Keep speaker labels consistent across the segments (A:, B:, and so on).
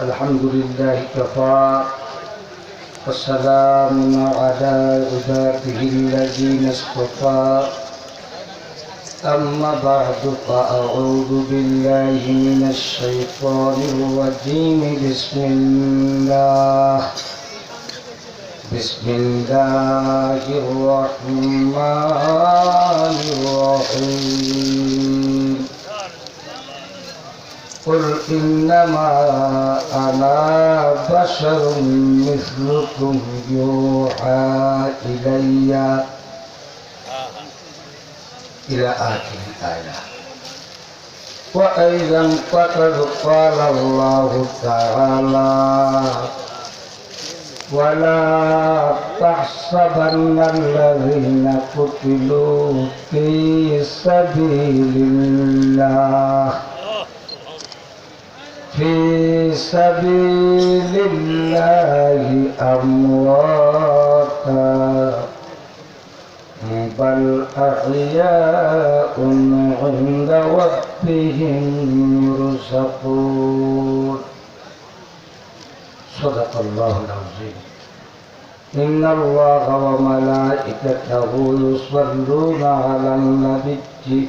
A: الحمد لله كفى والسلام على عباده الذين اصطفى. أما بعد فأعوذ بالله من الشيطان الرجيم. بسم الله بسم الله الرحمن الرحيم. قل إنما أنا بشر مثلكم يوحى إلي. إلى آخر الآية. وأيضا فقد قال الله تعالى ولا تحسبن الذين قتلوا في سبيل الله. في سبيل الله أمواتا بل أحياء عند ربهم يرزقون. صدق الله العظيم. إن الله وملائكته يصلون على النبي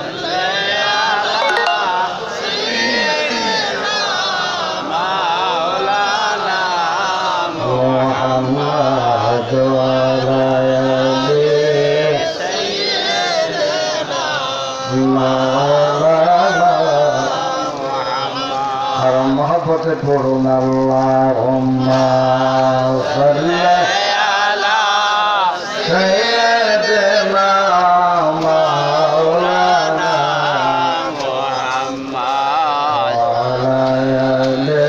A: মহব্বতে পড়ুন আল্লাহুম্মা সাল্লি সাইয়্যিদিনা মাওলানা ওয়া আলি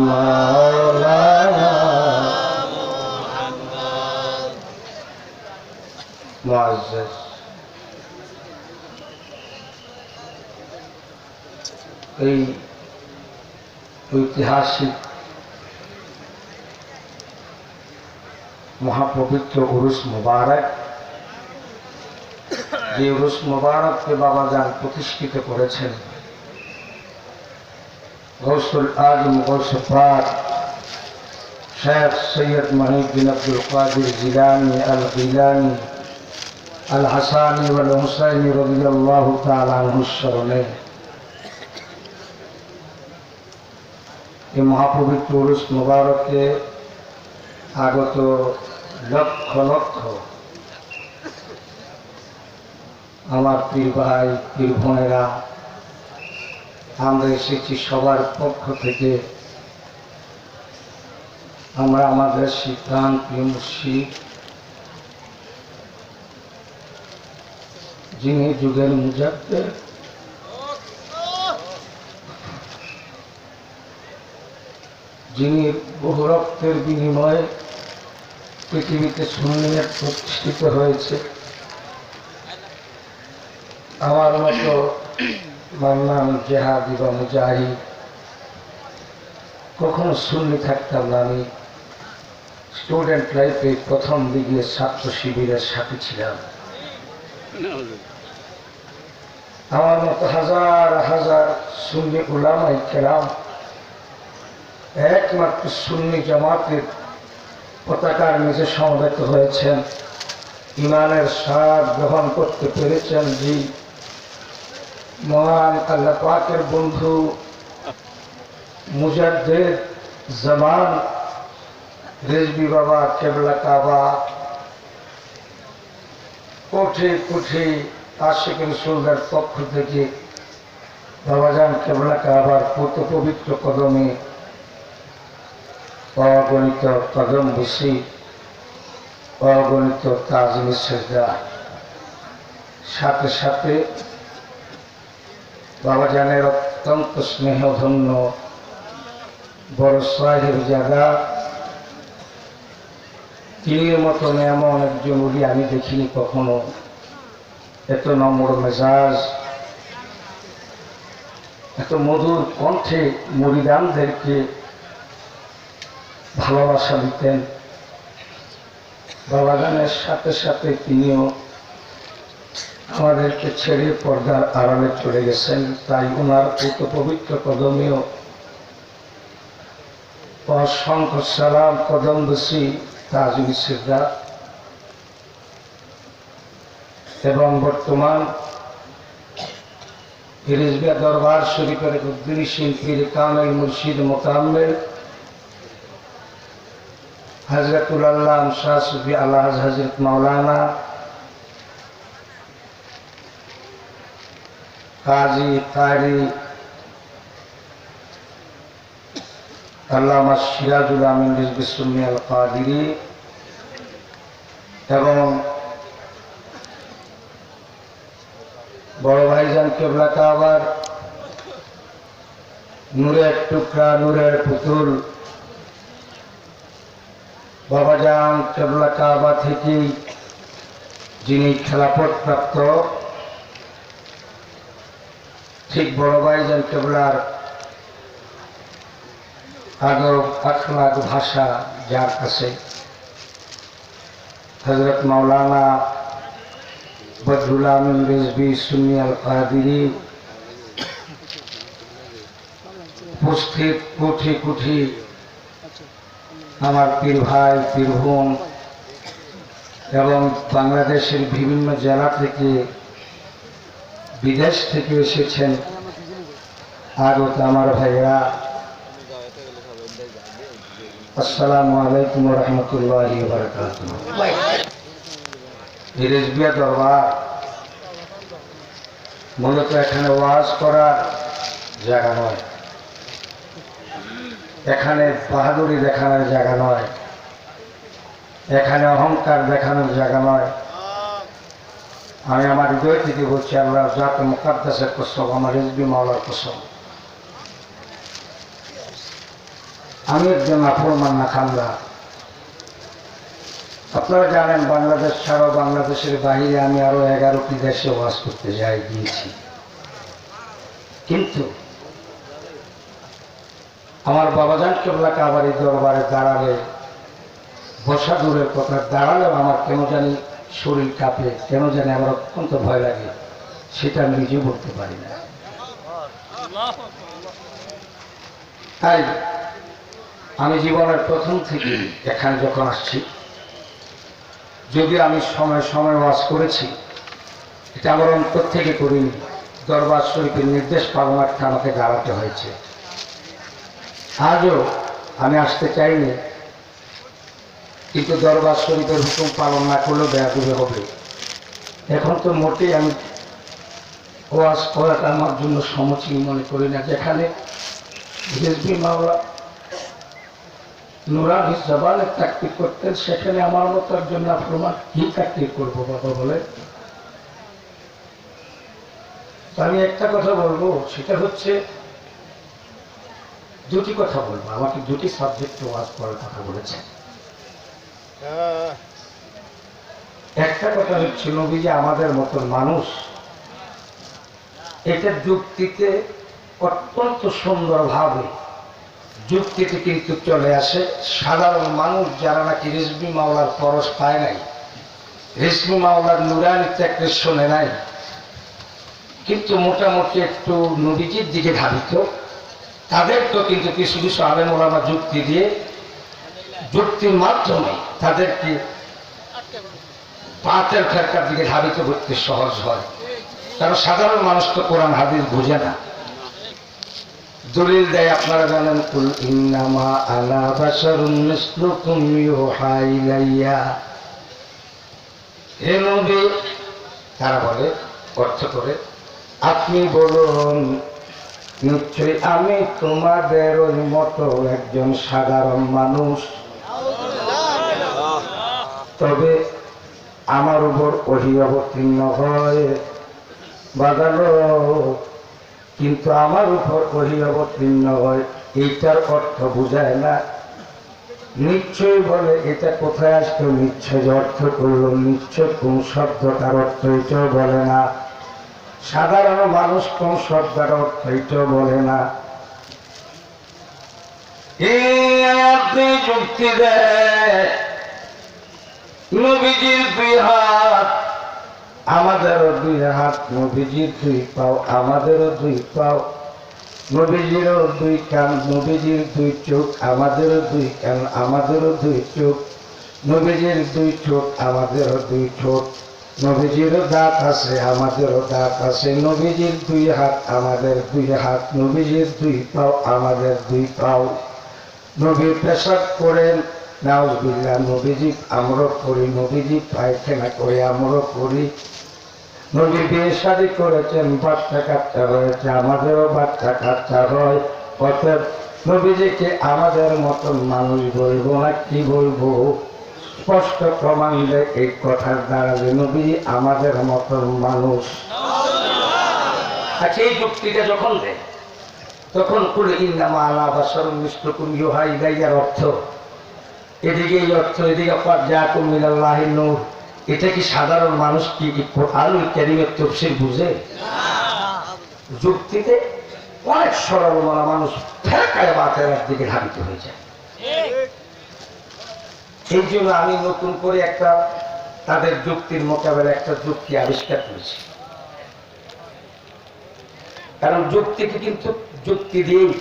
A: মাওলানা মুআজ্জাজ এই ঐতিহাসিক মহাপবিত্র উরুস মুবারক। যে উরুস মুবারককে বাবা যান প্রতিষ্ঠিত করেছেন, গৌসুল আজম গৌসফার শেখ সৈয়দ মহিউদ্দিন আব্দুল কাদির জিলানি আল গিলানি আল হাসানি ওয়াল হুসাইনি রাদিয়াল্লাহু তাআলা আনহুর স্মরণে এই মহাপবিত্র উরুস মুবারকে আগত লক্ষ লক্ষ আমার পীর ভাই পীর বোনেরা, আমরা এসেছি সবার পক্ষ থেকে। আমরা আমাদের সিদ্ধান্ত মুর্শিদ, যিনি যুগের মুজাদ্দের যিনি বহু রক্তের বিনিময়ে পৃথিবীতে সুন্নিয়ত প্রতিষ্ঠিত হয়েছে। আমার মতো মান্নান জেহাদি বা মুজাহি কখনো সুন্নি থাকতাম না আমি। স্টুডেন্ট লাইফে প্রথম দিকে ছাত্র শিবিরের সাথে ছিলাম। আমার মতো হাজার হাজার সুন্নি উলামাই কেরাম একমাত্র সুন্নি জামাতের পতাকার নিচে সমবেত হয়েছেন। ইমানের স্বাদ গ্রহণ করতে পেরেছেন জি। মহান আল্লাহ পাকের বন্ধু মুজাদ্দের জামান রেজবি বাবা কেবলা কাবা। কোঠে কোঠে আশিক রসুলদের পক্ষ থেকে বাবাজান কেবলা কাবার পুত পবিত্র কদমে অগণিত কদম বসি, অগণিত তাজমি শ্রদ্ধা সাথে সাথে বাবাজানের অত্যন্ত স্নেহধন্য বড় সাহেব জায়গা তীরের মতন এমন একজন উলি আমি দেখিনি কখনো। এত নম্র মেজাজ, এত মধুর কণ্ঠে মরিদানদেরকে ভালোবাসা দিতেন। বাবাগানের সাথে সাথে তিনিও আমাদেরকে ছেড়ে পর্দার আড়ালে চলে গেছেন। তাই ওনার পুত পবিত্র কদমেও অসংখ্য সালাম কদম বসি তাজুল সিদ্ধা এবং বর্তমান ফিরিজবিয়া দরবার শরীফের উদ্দিন সিং পীর কামেল মুর্শিদ মোকাম্মেল হজরতুল আল্লাহ শাহ সুফি আল্লাহ হজরত মাওলানা কাজী কারি আল্লামা সিরাজুল আমিন রিজবি সুন্নি আল কাদিরি এবং বড় ভাইজান কেবলা কাবার নূরের টুকরা, নূরের পুতুল বাবাজান কেবলা কাবা থেকেই যিনি খেলাপট প্রাপ্ত, ঠিক বড় ভাইজান কেবলার আদব আখলাক ভাষা যার কাছে। হজরত মাওলানা বদরুল আমিন রেজবি সুন্নি আল কাদিরি উপস্থিত কুঠি কুঠি আমার পীর ভাই পীর বোন এবং বাংলাদেশের বিভিন্ন জেলা থেকে, বিদেশ থেকে এসেছেন। আগত আমার ভাইরা আসসালামু আলাইকুম রহমতুল্লাহ রেজবিয়া দরবার মূলত এখানে ওয়াজ করার জায়গা নয়। এখানে বাহাদুরি দেখানোর জায়গা নয়। এখানে অহংকার দেখানোর জায়গা নয়। আমি আমার হৃদয় থেকে বলছি আল্লাহ জাত মুকাদ্দাসের কসম আমার রেজবি মাওলার কসম আমি একজন আফরমান না খান্দা। আপনারা জানেন, বাংলাদেশ ছাড়াও বাংলাদেশের বাইরে আমি আরও এগারোটি দেশে বাস করতে যাই, গিয়েছি। কিন্তু আমার বাবা বাবাজান কেবলা কাবারি দরবারে দাঁড়ালে, বসা দূরের কথা দাঁড়ালেও আমার কেন জানি শরীর কাঁপে, কেন জানি আমার অত্যন্ত ভয় লাগে, সেটা আমি নিজে বলতে পারি না। তাই আমি জীবনের প্রথম থেকে এখানে যখন আসছি যদি আমি সময় সময় ওয়াজ করেছি, এটা আমার অন্তর থেকে করিনি, দরবার শরীফের নির্দেশ পালনার্থে আমাকে দাঁড়াতে হয়েছে। আজও আমি আসতে চাইনি। কিন্তু দরবার শরীফের হুকুম পালন না করলেও বেয়াদুবে হবে। এখন তো মোটেই আমি ওয়াজ করাটা আমার জন্য সমচীন মনে করি না। যেখানে রেজবি মাওলা নুরানি জবানে চাকরি করতেন, সেখানে আমার মতো একজন নাফরমান কি চাকরি করব বাবা বলে? আমি একটা কথা বলব, সেটা হচ্ছে দুটি কথা বলব। আমাকে দুটি সাবজেক্ট ওয়াজ করার কথা বলেছে একটা কথা হচ্ছে নবী যে আমাদের মতন মানুষ, এটা যুক্তিতে অত্যন্ত সুন্দরভাবে যুক্তিতে কিন্তু চলে আসে। সাধারণ মানুষ যারা নাকি রেশমি মাওলার পরশ পায় নাই, রেশমি মাওলার নুরানি ত্যাগকে শোনে নাই, কিন্তু মোটামুটি একটু নবীজির দিকে ধাবিত। তাদের তো কিন্তু কিছু কিছু আলেম ওলামা যুক্তি দিয়ে, যুক্তির মাধ্যমে তাদেরকে পাতের ফেরকার দিকে ধাবিত করতে সহজ হয়। কারণ সাধারণ মানুষ তো কোরআন, হাদিস বুঝে না। দলিল দেয় আপনারা জানেন, কুল ইন্নামা আনা বাশারুন মিসলুকুম ইউহা ইলাইয়া। হে নবী, তারা বলে, অর্থ করে, আপনি বলুন নিশ্চয়ই আমি তোমাদের ওই মতো একজন সাধারণ মানুষ। তবে আমার উপর ওহি অবতীর্ণ হয় বাদালো কিন্তু আমার উপর ওহি অবতীর্ণ হয়, এইটার অর্থ বুঝায় না। নিশ্চয় বলে, এটা কোথায় আসতো নিশ্চয় অর্থ করল, নিশ্চয় কোন শব্দ তার অর্থ এটাও বলে না। সাধারণ মানুষ কোন শব্দের অর্থ এটা বলে না। আয়াতে যুক্তি দেয় দুই হাত, আমাদেরও দুই হাত, নবীজির দুই পাও, আমাদেরও দুই পাও। নবীজিরও দুই কান, নবীজির দুই চোখ, আমাদেরও দুই কান, আমাদেরও দুই চোখ। নবীজির দুই চোখ, আমাদেরও দুই ঠোঁট নবীজিরও দাঁত আছে, আমাদেরও দাঁত আছে। নবীজির দুই হাত আমাদের দুই হাত, নবীজির দুই পাও আমাদের দুই পাও। নবী পেশাব করেন নাউজবিল্লা নবীজি আমরাও করি, নবীজি পায়খানা করে আমরাও করি। নবী বিয়ে শাদি করেছেন, বাচ্চা কাচ্চা রয়েছে, আমাদেরও বাচ্চা কাচ্চা হয়। অতএব নবীজিকে আমাদের মতন মানুষ বলব না, কি বলব? স্পষ্ট প্রমাণ দেয় এই কথার দ্বারা যে নবীজি আমাদের মতন মানুষ। আচ্ছা এই যুক্তিটা যখন দেয়, তখন কুল ইন্নামা আলা বাসরুন মিসলুকুম ইউহা ইলাইয়ার অর্থ? এদিকে এই অর্থ, এদিকে পাজ্জাকুম মিনাল্লাহি নূর। এটা কি সাধারণ মানুষ কি কোরআনুল কারীমের তাফসীর বুঝে? যুক্তিতে অনেক সরল মনা মানুষ ফেরকায় বাতের দিকে ধাবিত হয়ে যায়। এই জন্য আমি নতুন করে একটা তাদের যুক্তির মোকাবেলা, একটা যুক্তি আবিষ্কার করেছি কারণ যুক্তিকে কিন্তু যুক্তি দিয়েই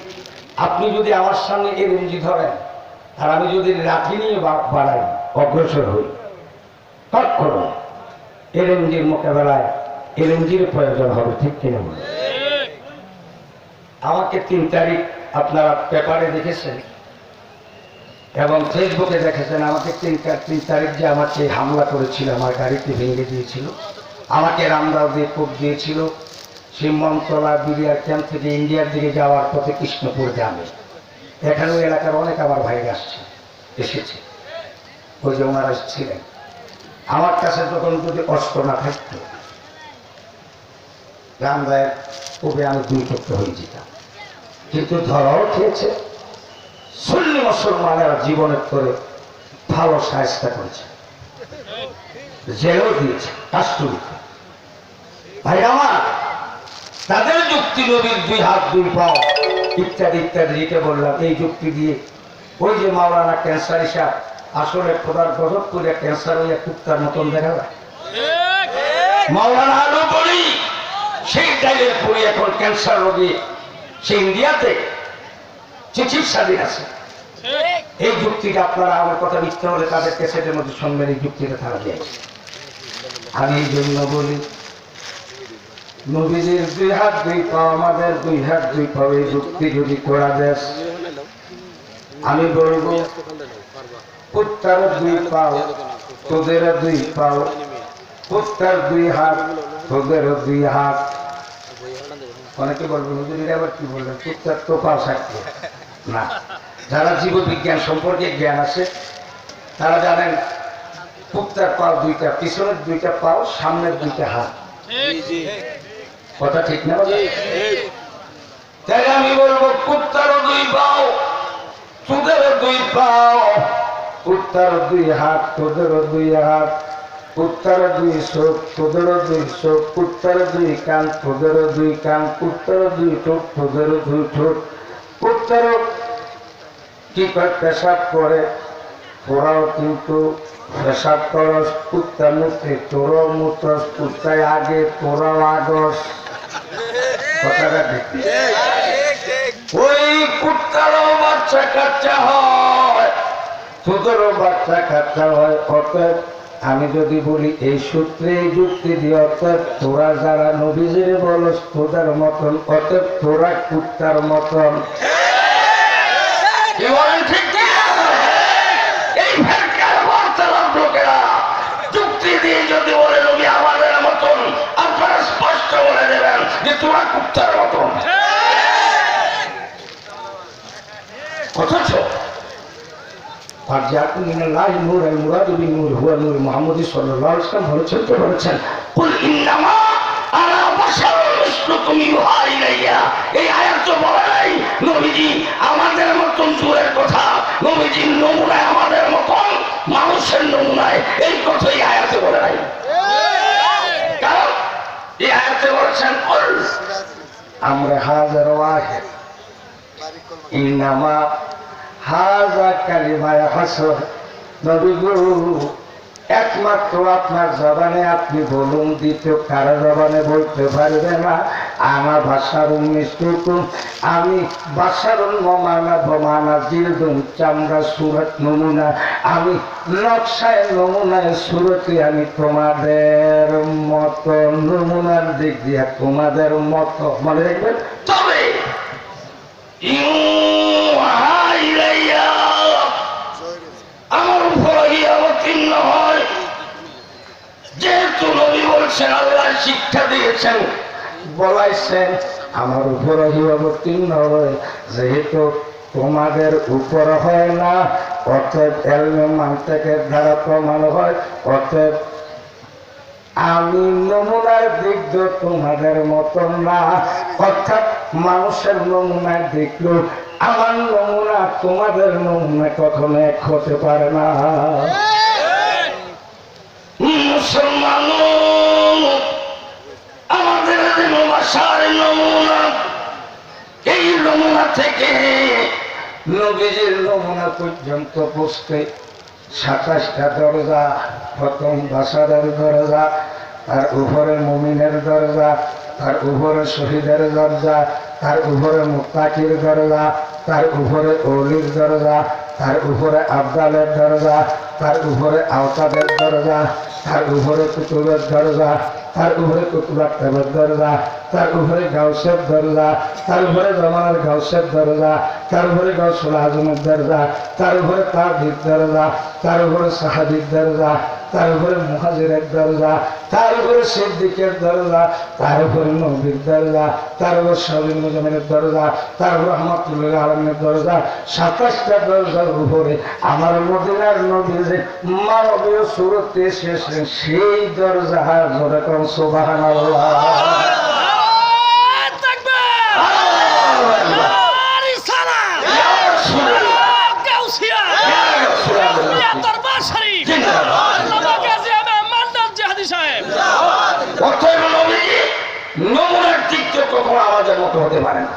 A: আপনি যদি আমার সামনে এলএমজি ধরেন, আর আমি যদি লাঠি নিয়ে বাড়াই অগ্রসর হই তৎক্ষণ এলএমজির মোকাবেলায় এলএমজির প্রয়োজন হবে, ঠিক কিনা? আমাকে তিন তারিখ আপনারা পেপারে দেখেছেন এবং ফেসবুকে দেখেছেন, আমাকে তিন তিন তারিখ যে আমাকে হামলা করেছিল, আমার গাড়িতে ভেঙে দিয়েছিল। আমাকে রামদাও দিয়ে কোপ দিয়েছিল। সিমন্তলা বিরিয়ার ক্যাম্প থেকে ইন্ডিয়ার দিকে যাওয়ার পথে কৃষ্ণপুর গ্রামে। এখানে ওই এলাকার অনেক আমার ভাইরা আসছে, এসেছে। ওই যে ওনারা ছিলেন। আমার কাছে যখন যদি অস্ত্র না থাকতো রামদায়ের কবে আমি দুই করতে হয়ে যেতাম। কিন্তু ধরাও খেয়েছে। সুন্নি মুসলমানেরা জীবনের করে ভালো সাহায্য করেছে। জেলেও দিয়েছে কাস্টডিতে ভাই, আমার তাদের যুক্তি নবীর দুই হাত, দুই পাও, ইত্যাদি ইত্যাদি যেটা বললাম, এই যুক্তি দিয়ে। ওই যে মাওলানা ক্যান্সার হিসাব আসলে খোদার গজব করে ক্যান্সার হইয়া কুত্তার মতন দেখা যায়। মাওলানা আলু বলি, সেই ডাইলের পরে এখন ক্যান্সার রোগী। সে ইন্ডিয়াতে চিকিৎসাধীন আছে। এই যুক্তিটা আপনারা আমার কথা মিথ্যা হলে তাদের ক্যাসেটের মধ্যে শুনবেন এই যুক্তিটা তারা দিয়েছে আমি এই জন্য বলি, নবীদের দুই হাত দুই পা, আমাদের দুই হাত দুই পাও এই যুক্তি যদি করা দেশ আমি বলব, কুত্তার দুই পাও তোদের দুই পাও কুত্তার দুই হাত, তোদের দুই হাত। অনেকে বলবেন, হুজুর আবার কি বললেন কুত্তার তো পাও থাকবে না। যারা জীববিজ্ঞান সম্পর্কে জ্ঞান আছে, তারা জানেন কুত্তার পাও দুইটা, পিছনের দুইটা পাও, সামনের দুইটা হাত। কথা ঠিক না আমি বলব, কুত্তারও দুই পাও, তোদেরও দুই পাও। কুত্তার দুই হাত, তোদেরও দুই হাত। কুত্তার দুই চোখ, তোদেরও দুই চোখ। কুত্তার দুই কান, তোদেরও দুই কান। কুত্তার দুই ঠোঁট, তোদেরও দুই ঠোঁট। কুত্তারও কি করে পেশাব করে। তোরাও কিন্তু পেশাব করস কুত্তার মুখে তোরও মুতস কুত্তায় আগে, তোরাও আগস। ওই কুত্তারও বাচ্চা কাচ্চা হয়, তোদেরও বাচ্চা কাচ্চা হয়, অতএব আমি যদি বলি, এই সূত্রে এই যুক্তি দিয়ে অর্থাৎ তোরা যারা নবীজির বলস, তোদের মতন অর্থাৎ তোরা কুত্তার মতন। ফারজাকুম মিনাল্লাহি নূরান মুরাদু বিন-নূর হুয়া নূর মুহাম্মদ সাল্লাল্লাহু আলাইহি ওয়াসাল্লাম বলেছেন তো বলেছেন কুল ইন্নামা আনা বাশারুন মিসলুকুম ইউহা ইলাইয়া। এই আয়াত তো বলে নাই নবীজি আমাদের মতন সুরের কথা। নবীজির নমুনায় আমাদের মতন মানুষের নমুনায় এই কথাই আয়াতে বলে নাই। কারণ এই আয়াতে বলেছেন আমরা হাজার ওয়াহেদ। ইনামা হাজা কালিমায় হাসর। নবী একমাত্র আপনার জবানে আপনি বলুন, দ্বিতীয় কারও জবানে বলতে পারবে না। আমার ভাষার মিষ্টুকুম আমি ভাষার মমানা বমানা, জিলদুম, চামড়া, সুরত, নমুনা, আমি নকশায় নমুনায় সুরতে, আমি তোমাদের মতো নমুনার দিক দিয়ে তোমাদের মতো। মনে রাখবেন? আমার উপরে অবতীর্ণ হয়। যেহেতু বলছেন শিক্ষা দিয়েছেন, বলাইছেন, আমার হয়। যেহেতু তোমাদের উপর হয় না, অতএব এলমে মান্তেকের দ্বারা প্রমাণ হয়। অতএব আমি নমুনার দিক তোমাদের মতন না। অর্থাৎ মানুষের নমুনার দেখল, আমার নমুনা তোমাদের নমুনা কখনো এক হতে পারে না। মুসলমান আমাদের ভাষার নমুনা, এই নমুনা থেকে নবীজির নমুনা পর্যন্ত বসতে সাতাশটা দরজা, প্রথম বাসাদার দরজা, তার উপরে মমিনের দরজা তার উপরে শহীদের দরজা তার উপরে মুক্তাকির দরজা তার উপরে অলির দরজা তার উপরে আবদালের দরজা তার উপরে আওতাদের দরজা তার উপরে কুতুবের দরজা তার উপরে কুতুবাক্তাবের দরজা তার উপরে গাউসের দরজা তার উপরে জমানার গাউসের দরজা তার উপরে গাউসুল আজমের দরজা তার উপরে তার দরজা তার উপরে সাহাবির দরজা তার উপরে মুহাজিরের দরজা, তার উপরে সিদ্দিকের দরজা, তার উপরে নবীর দরজা, তার উপর সাবির মুজামিনের দরজা, তার উপর রহমতুল্লাহ আলমের দরজা, সাতাশটা দরজার উপরে আমার মদিনার নবী যে মানবীয় সুরতে এসেছেন সেই দরজা ধরে কারণ সোবাহান অতএব আমাদের মতো হতে পারে না।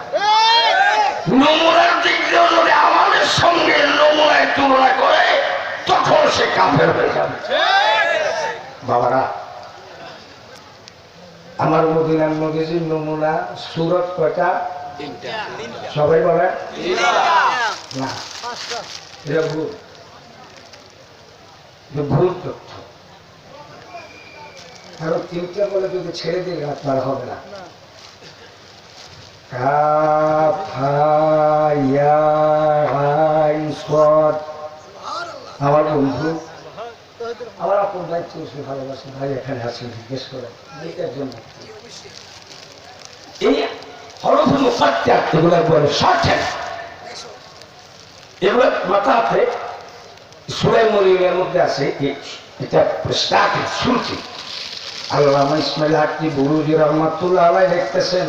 A: নমুনার দিক দিয়ে যদি আমাদের সঙ্গে নমুনায় তুলনা করে, তখন সে কাফের হয়ে যাবে। বাবারা, আমার মদিনার নদীজির নমুনা সুরত কয়টা? সবাই বলে? না। এটা ভুল। ভুল তথ্য। কারণ তিনটা বলে যদি ছেড়ে দিলে আপনার হবে না। আমার বন্ধু, আমার আপন ভাই এখানে আছেন জিজ্ঞেস করে এইটার জন্য। এই হরফ মুখাত্তা এগুলো বলে শর্টেন এগুলো সুরাই মধ্যে আছে এটা স্টার্টিং, শুরুতে। আল্লামা ইসমাইল হাকি বুরুজি রহমাতুল্লাহ আলাই দেখতেছেন।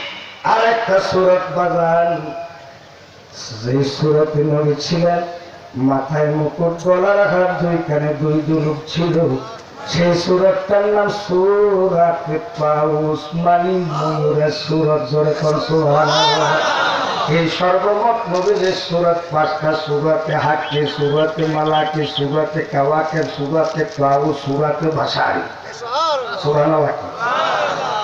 A: আরেকটা সুরত বাজান। যে সুরতে নবী ছিলেন, মাথায় মুকুট, গলার হাত দুই কানে দুই দুলুক ছিল। সেই সুরতটার নাম সুরাত পাউস, মানি ময়ূরের সুরত জোরে কর এই সর্বমত নবীদের সুরত পাঁচটা সুরতে হাকে সুরতে মালাকে সুরতে কাওয়াকে সুরতে পাউ সুরতে ভাষারি সুবহানাল্লাহ।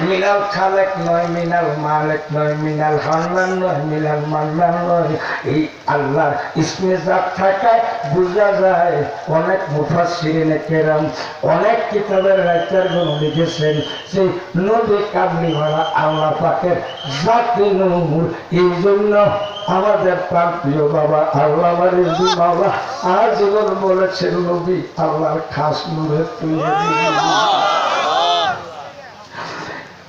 A: মিনাল খালেক নয়, মিনাল মালেক নয়, মিনাল হান্নান নয়, মিনাল মান্নান নয়। এই আল্লাহর ইসমে জাত থাকায় বোঝা যায়, অনেক মুফাসসিরিনে কেরাম, অনেক কিতাবের রাইটারগুলো লিখেছেন সেই নবী কাবলি মারা আল্লাহ পাকের জাতি নূর। এই জন্য আমাদের প্রাণ প্রিয় বাবা, আল্লাহ বাবা, আজীবন বলেছেন, নবী আল্লাহর খাস নূরের তুই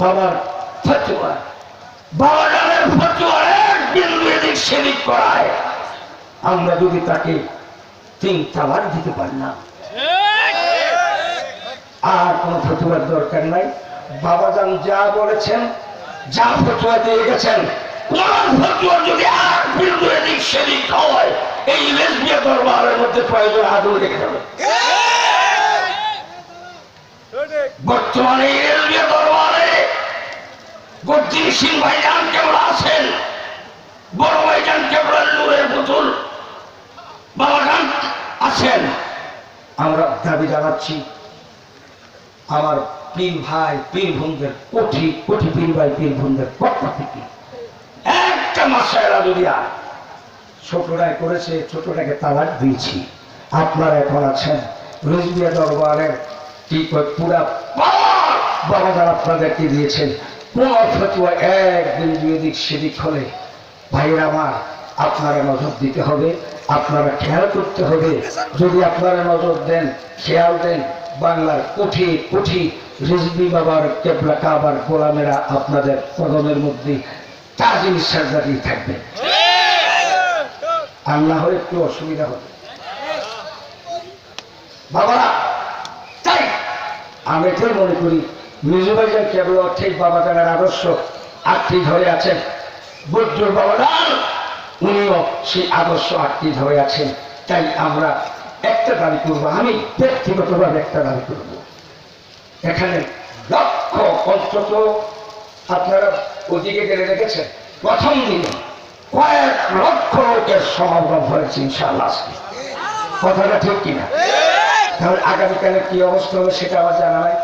A: বাবার ফতুয়া। বাবা নামের ফতুয়া এক বিন্দু এদিক সেদিক করায়। আমরা যদি তাকে তিন তালাক দিতে পারি না আর কোনো ফতুয়ার দরকার নাই। বাবা যান যা বলেছেন, যা ফতুয়া দিয়ে গেছেন কোন ফতুয়া যদি আর বিন্দু এদিক সেদিক হয়। এই লেসবিয়া দরবারের মধ্যে প্রয়োজন আদৌ রেখে যাবে। বর্তমানে এই দরবারে গদ্দিন সিং ভাইজান কেবল আছেন বড় ভাইজান কেবল নূরের পুতুল, বাবা গান আছেন। আমরা দাবি জানাচ্ছি, আমার পীর ভাই, পীর বোনদের কোটি কোটি পীর ভাই, পীর বোনদের পক্ষ থেকে। একটা মাসায়রা যদি আর ছোটটাই করেছে ছোটটাকে তালাক দিয়েছি। আপনারা এখন আছেন রুজবিয়া দরবারের কি পুরা পাওয়ার বাবাদার আপনাদেরকে দিয়েছেন কোন ফতুয়া একদিন দুই দিক সেদিক হলে ভাইরা আমার, আপনারা নজর দিতে হবে, আপনারা খেয়াল করতে হবে। যদি আপনারা নজর দেন, খেয়াল দেন, বাংলার কোঠি কোঠি রিজবি বাবার, কেবলা কাবার গোলামেরা আপনাদের কদমের মধ্যে তাজিম সার্জারি থাকবে। আর না হলে একটু অসুবিধা হবে। বাবারা, তাই, আমি এটাই মনে করি মিজুবাইজান কেবল ঠিক বাবা জানার আদর্শ, আটটি ধরে আছেন। বৈদ্যুর বাবাদান উনিও সেই আদর্শ আটটি ধরে আছেন। তাই আমরা একটা দাবি করব, আমি ব্যক্তিগতভাবে একটা দাবি করব। এখানে লক্ষ অন্তত, আপনারা ওদিকে গেলে দেখেছেন, প্রথম দিনে কয়েক লক্ষ লোকের সমাগম হয়েছে ইনশাআল্লাহ আজকে। কথাটা ঠিক কিনা? তাহলে আগামীকালে কি অবস্থা হবে সেটা আমার জানা নাই।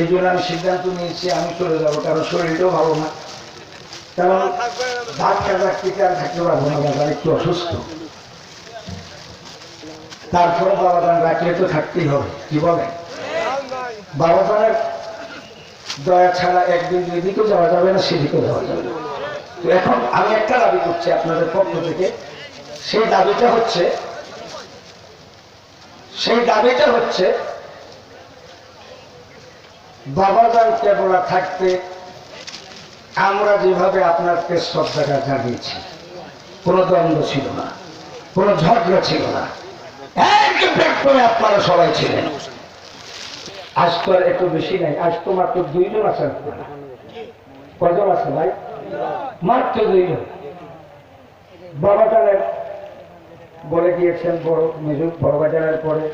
A: এই জন্য আমি সিদ্ধান্ত নিয়েছি, আমি চলে যাব, কারণ শরীরটাও ভালো না। কারণ কাজা টিকে আর থাকতে পারব না, বাবা একটু অসুস্থ। তারপরে বাবাদান রাখলে তো থাকতেই হবে, কি বলে? বাবাদানের দয়া ছাড়া একদিন এদিকে যাওয়া যাবে না সেদিকে যাওয়া যাবে। তো এখন আমি একটা দাবি করছি আপনাদের পক্ষ থেকে, সেই দাবিটা হচ্ছে, সেই দাবিটা হচ্ছে বাবাজান কেবলা থাকতে আমরা যেভাবে আপনাকে শ্রদ্ধাটা জানিয়েছি, কোনো দ্বন্দ্ব ছিল না, কোনো ঝগড়া ছিল না। প্ল্যাটফর্মে আপনারা সবাই ছিলেন। আজ তো আর একটু বেশি নাই, আজ তো মাত্র দুইজন আছেন কজন আছে ভাই? মাত্র দুইজন। বাবাজানের বলে দিয়েছেন বড় মেজুর বড় বাজারের পরে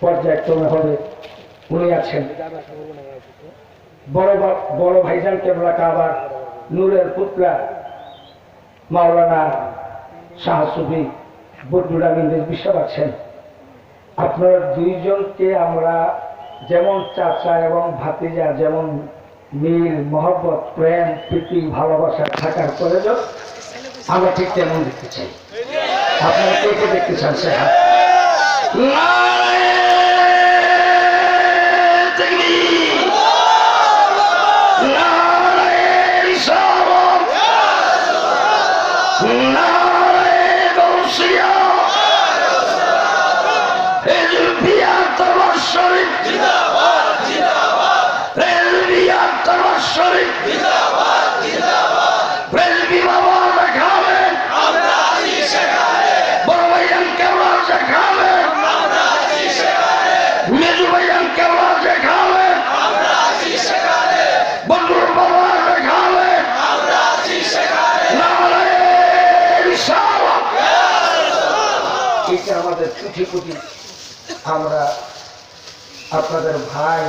A: পর্যায়ক্রমে হবে। উনি আছেন। বড় বড় ভাইজান কেবলা কাবার নূরের পুত্রা মাওলানা শাহ সুফি বদরুল আমিন বিশ্বাস আছেন। আপনারা দুইজনকে আমরা যেমন চাচা এবং ভাতিজা, যেমন মিল মহব্বত, প্রেম, প্রীতি, ভালোবাসা থাকার প্রয়োজন, আমরা ঠিক তেমন দেখতে চাই। আপনারা কে কে দেখতে চান সে হাত? এটা আমাদের আমরা আপনাদের ভাই